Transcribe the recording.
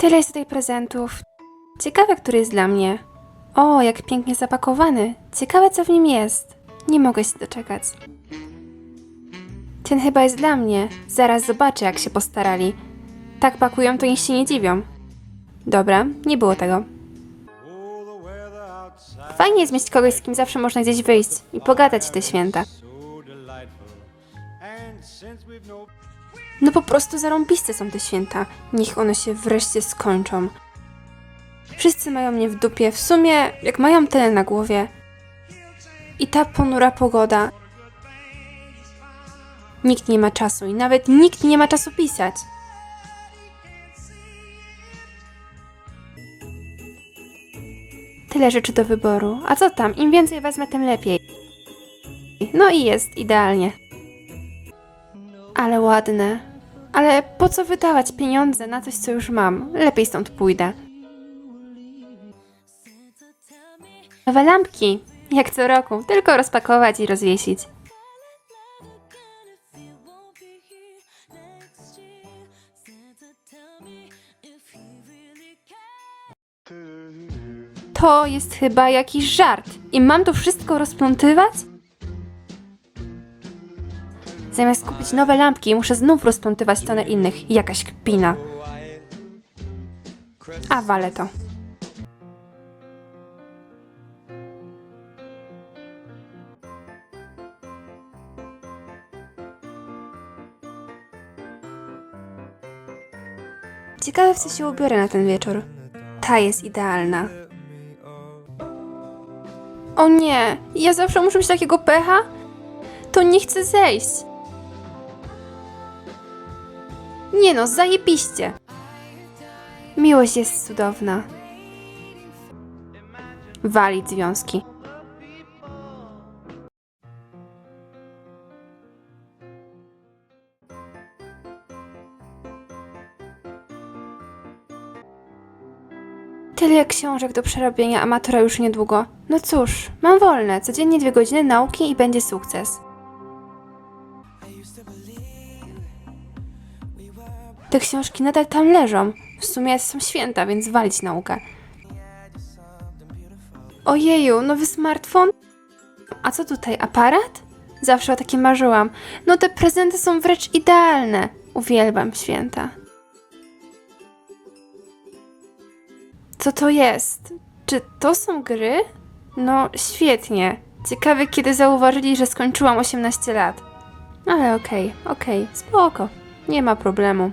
Tyle jest tutaj prezentów. Ciekawe, który jest dla mnie. O, jak pięknie zapakowany. Ciekawe, co w nim jest. Nie mogę się doczekać. Ten chyba jest dla mnie. Zaraz zobaczę, jak się postarali. Tak pakują, to niech się nie dziwią. Dobra, nie było tego. Fajnie jest mieć kogoś, z kim zawsze można gdzieś wyjść i pogadać w te święta. No po prostu zarąbiste są te święta. Niech one się wreszcie skończą. Wszyscy mają mnie w dupie, w sumie jak mają tyle na głowie. I ta ponura pogoda. Nikt nie ma czasu i nawet nikt nie ma czasu pisać. Tyle rzeczy do wyboru. A co tam? Im więcej wezmę, tym lepiej. No i jest idealnie. Ale ładne. Ale po co wydawać pieniądze na coś, co już mam? Lepiej stąd pójdę. Nowe lampki. Jak co roku. Tylko rozpakować i rozwiesić. To jest chyba jakiś żart. I mam to wszystko rozplątywać? Zamiast kupić nowe lampki, muszę znów rozplątywać tonę innych. Jakaś kpina. A wale to. Ciekawe, w co się ubiorę na ten wieczór. Ta jest idealna. O nie, ja zawsze muszę mieć takiego pecha? To nie chcę zejść. Nie no, zajebiście. Miłość jest cudowna. Walić związki. Tyle książek do przerobienia amatora już niedługo. No cóż, mam wolne, codziennie dwie godziny nauki i będzie sukces. Te książki nadal tam leżą. W sumie są święta, więc walić naukę. Ojeju, nowy smartfon? A co tutaj, aparat? Zawsze o takim marzyłam. No te prezenty są wręcz idealne. Uwielbiam święta. Co to jest? Czy to są gry? No, świetnie. Ciekawe, kiedy zauważyli, że skończyłam 18 lat. Ale okej, okej, spoko. Nie ma problemu.